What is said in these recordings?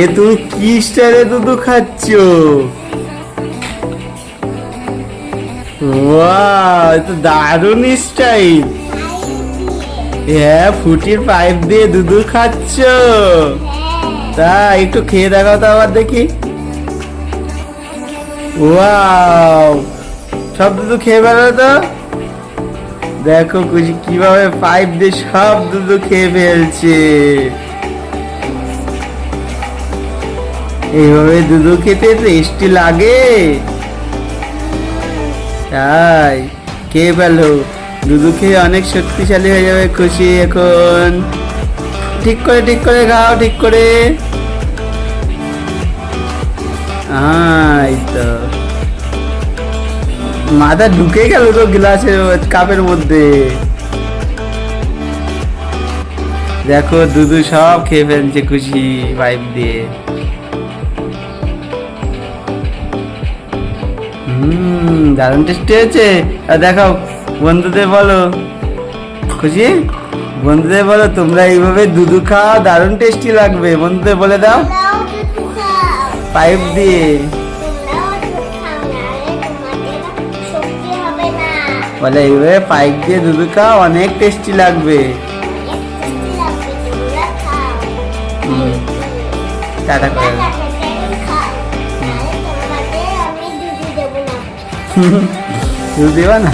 এ তুমি কি স্টাইলে দুধু খাচ্ছ? তো দারুণ স্টাইল। হ্যাঁ ফুটির পাইপ দিয়ে দুধু খাচ্ছ। তা একটু খেয়ে দেখাও তো আবার দেখি। ওয়াও, সব দুধু খেয়ে বেরো তো? দেখো কীভাবে পাইপ দিয়ে সব দুধু খেয়ে ফেলছে। এইভাবে দুধু খেতে টেস্টি লাগে। তাই, কে পেল দুধু খেয়ে অনেক শক্তিশালী হয়ে যাবে খুশি এখন। ঠিক করে ঠিক করে খাও, ঠিক করে। তো। মাথা ঢুকে গেল তো গ্লাসের কাপের মধ্যে। দেখো, দুধু সব খেয়ে ফেলছে খুশি পাইপ দিয়ে। হুম দারুণ টেস্টি হয়েছে। আর দেখাও বন্ধুদের বলো। খুশি? বন্ধুদের বলো তোমরা এইভাবে দুধু খাও দারুণ টেস্টি লাগবে। বন্ধুদের বলে দাও। পাইপ দিয়ে। বলে এইভাবে পাইপ দিয়ে দুধু খাও অনেক টেস্টি লাগবে। টাটা করে দেবা না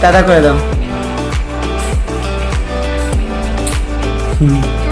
টাটা করে দাও হুম